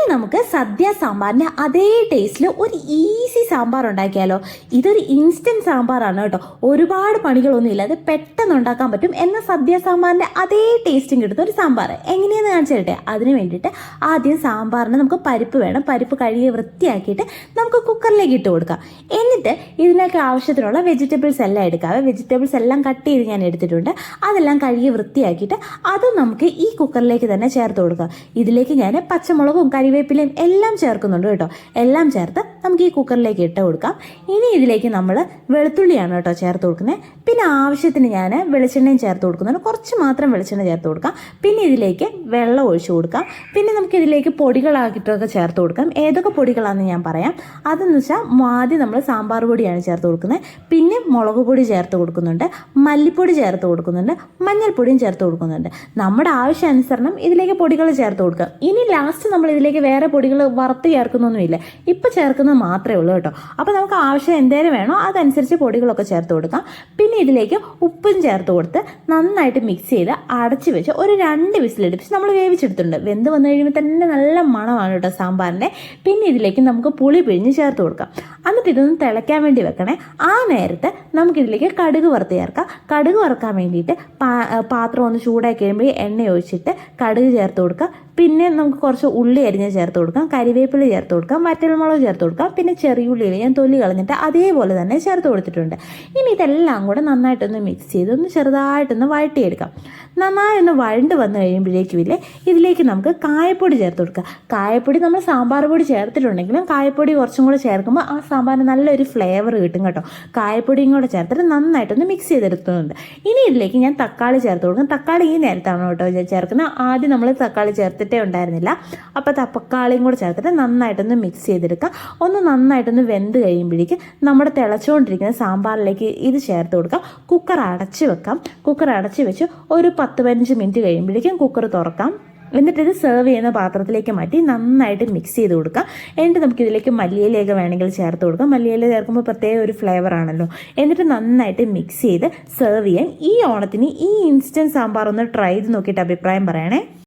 ഇന്ന് നമുക്ക് സദ്യ സാമ്പാറിന് അതേ ടേസ്റ്റിൽ ഒരു ഈസി സാമ്പാർ ഉണ്ടാക്കിയാലോ? ഇതൊരു ഇൻസ്റ്റന്റ് സാമ്പാറാണ് കേട്ടോ. ഒരുപാട് പണികളൊന്നും ഇല്ലാതെ പെട്ടെന്ന് ഉണ്ടാക്കാൻ പറ്റും. എന്ന സദ്യ സാമ്പാറിന്റെ അതേ ടേസ്റ്റും കിട്ടുന്ന ഒരു സാമ്പാർ എങ്ങനെയെന്ന് കാണിച്ചു തരട്ടെ? അതിന് വേണ്ടിയിട്ട് ആദ്യം സാമ്പാറിന് നമുക്ക് പരിപ്പ് വേണം. പരിപ്പ് കഴുകി വൃത്തിയാക്കിയിട്ട് നമുക്ക് കുക്കറിലേക്ക് ഇട്ട് കൊടുക്കാം. എന്നിട്ട് ഇതിനൊക്കെ ആവശ്യത്തിനുള്ള വെജിറ്റബിൾസ് എല്ലാം എടുക്കാം. വെജിറ്റബിൾസ് എല്ലാം കട്ട് ചെയ്ത് ഞാൻ എടുത്തിട്ടുണ്ട്. അതെല്ലാം കഴുകി വൃത്തിയാക്കിയിട്ട് അത് നമുക്ക് ഈ കുക്കറിലേക്ക് തന്നെ ചേർത്ത് കൊടുക്കാം. ഇതിലേക്ക് ഞാൻ പച്ചമുളകും കരിവേപ്പിലയും എല്ലാം ചേർക്കുന്നുണ്ട് കേട്ടോ. എല്ലാം ചേർത്ത് നമുക്ക് ഈ കുക്കറിലേക്ക് ഇട്ട് കൊടുക്കാം. ഇനി ഇതിലേക്ക് നമ്മൾ വെളുത്തുള്ളിയാണ് കേട്ടോ ചേർത്ത് കൊടുക്കുന്നത്. പിന്നെ ആവശ്യത്തിന് ഞാൻ വെളിച്ചെണ്ണയും ചേർത്ത് കൊടുക്കുന്നുണ്ട്. കുറച്ച് മാത്രം വെളിച്ചെണ്ണ ചേർത്ത് കൊടുക്കാം. പിന്നെ ഇതിലേക്ക് വെള്ളം ഒഴിച്ചു കൊടുക്കാം. പിന്നെ നമുക്ക് ഇതിലേക്ക് പൊടികളാക്കിയിട്ടൊക്കെ ചേർത്ത് കൊടുക്കാം. ഏതൊക്കെ പൊടികളാണെന്ന് ഞാൻ പറയാം. അതെന്ന് വെച്ചാൽ ആദ്യം നമ്മൾ സാമ്പാർ പൊടിയാണ് ചേർത്ത് കൊടുക്കുന്നത്. പിന്നെ മുളക് പൊടി ചേർത്ത് കൊടുക്കുന്നുണ്ട്. മല്ലിപ്പൊടി ചേർത്ത് കൊടുക്കുന്നുണ്ട്. മഞ്ഞൾപ്പൊടിയും ചേർത്ത് കൊടുക്കുന്നുണ്ട്. നമ്മുടെ ആവശ്യാനുസരണം ഇതിലേക്ക് പൊടികൾ ചേർത്ത് കൊടുക്കാം ഇനി ലാസ്റ്റ് നമ്മൾ ഇതിലേക്ക് വേറെ പൊടികൾ വറുത്ത് ചേർക്കുന്നൊന്നുമില്ല. ഇപ്പം ചേർക്കുന്നത് മാത്രമേ ഉള്ളൂ കേട്ടോ. അപ്പോൾ നമുക്ക് ആവശ്യം എന്തേലും വേണോ അതനുസരിച്ച് പൊടികളൊക്കെ ചേർത്ത് കൊടുക്കാം. പിന്നെ ഇതിലേക്ക് ഉപ്പും ചേർത്ത് കൊടുത്ത് നന്നായിട്ട് മിക്സ് ചെയ്ത് അടച്ച് വെച്ച് ഒരു രണ്ട് വിസിലെടുപ്പിച്ച് നമ്മൾ വേവിച്ചെടുത്തിട്ടുണ്ട്. വെന്ത് വന്നു കഴിയുമ്പോൾ തന്നെ നല്ല മണമാണ് കേട്ടോ സാമ്പാറിന്റെ പിന്നെ ഇതിലേക്ക് നമുക്ക് പുളി പിഴിഞ്ഞ് ചേർത്ത് കൊടുക്കാം. എന്നിട്ട് ഇതൊന്ന് തിളയ്ക്കാൻ വേണ്ടി വെക്കണേ. ആ നേരത്ത് നമുക്കിതിലേക്ക് കടുക് വറുത്ത് ചേർക്കാം. കടുക് വറുക്കാൻ വേണ്ടിയിട്ട് പാത്രം ഒന്ന് ചൂടാക്കി കഴിയുമ്പോൾ എണ്ണ ഒഴിച്ചിട്ട് കടുക് ചേർത്ത് കൊടുക്കാം പിന്നെ നമുക്ക് കുറച്ച് ഉള്ളി അരിഞ്ഞ് ചേർത്ത് കൊടുക്കാം. കരിവേപ്പില ചേർത്ത് കൊടുക്കാം. വറ്റൽമുളക് ചേർത്ത് കൊടുക്കാം. പിന്നെ ചെറിയ ചെറിയുള്ളിയിൽ ഞാൻ തൊല്ലി കളഞ്ഞിട്ട് അതേപോലെ തന്നെ ചേർത്ത് കൊടുത്തിട്ടുണ്ട്. ഇനി ഇതെല്ലാം കൂടെ നന്നായിട്ടൊന്ന് മിക്സ് ചെയ്ത് ഒന്ന് ചെറുതായിട്ടൊന്ന് വഴട്ടിയെടുക്കാം നന്നായി ഒന്ന് വഴണ്ട് വന്നു കഴിയുമ്പോഴേക്കും ഇല്ലേ ഇതിലേക്ക് നമുക്ക് കായപ്പൊടി ചേർത്ത് കൊടുക്കുക. കായപ്പൊടി നമ്മൾ സാമ്പാർ പൊടി ചേർത്തിട്ടുണ്ടെങ്കിലും കായപ്പൊടി കുറച്ചും കൂടെ ചേർക്കുമ്പോൾ ആ സാമ്പാറിന് നല്ലൊരു ഫ്ലേവർ കിട്ടും കേട്ടോ. കായപ്പൊടിയും കൂടെ ചേർത്തിട്ട് നന്നായിട്ടൊന്ന് മിക്സ് ചെയ്തെടുക്കുന്നുണ്ട്. ഇനി ഇതിലേക്ക് ഞാൻ തക്കാളി ചേർത്ത് കൊടുക്കും. തക്കാളി ഈ നേരത്താണ് കേട്ടോ ഞാൻ ചേർക്കുന്നത്. ആദ്യം നമ്മൾ തക്കാളി ചേർത്തിട്ടേ ഉണ്ടായിരുന്നില്ല. അപ്പോൾ തക്കാളിയും കൂടെ ചേർത്തിട്ട് നന്നായിട്ടൊന്ന് മിക്സ് ചെയ്തെടുക്കുക. ഒന്ന് നന്നായിട്ടൊന്ന് വെന്ത് കഴിയുമ്പോഴേക്ക് നമ്മുടെ തിളച്ചുകൊണ്ടിരിക്കുന്ന സാമ്പാറിലേക്ക് ഇത് ചേർത്ത് കൊടുക്കാം. കുക്കർ അടച്ച് വെക്കാം. കുക്കർ അടച്ച് വെച്ച് ഒരു പത്ത് പതിനഞ്ച് മിനിറ്റ് കഴിയുമ്പോഴേക്കും കുക്കർ തുറക്കാം. എന്നിട്ട് ഇത് സെർവ് ചെയ്യുന്ന പാത്രത്തിലേക്ക് മാറ്റി നന്നായിട്ട് മിക്സ് ചെയ്ത് കൊടുക്കാം. എന്നിട്ട് നമുക്ക് ഇതിലേക്ക് മല്ലിയിലയൊക്കെ വേണമെങ്കിൽ ചേർത്ത് കൊടുക്കാം. മല്ലിയില ചേർക്കുമ്പോൾ പ്രത്യേക ഒരു ഫ്ലേവർ ആണല്ലോ. എന്നിട്ട് നന്നായിട്ട് മിക്സ് ചെയ്ത് സെർവ് ചെയ്യാൻ ഈ ഓണത്തിന് ഈ ഇൻസ്റ്റന്റ് സാമ്പാർ ഒന്ന് ട്രൈ ചെയ്ത് നോക്കിയിട്ട് അഭിപ്രായം പറയണേ.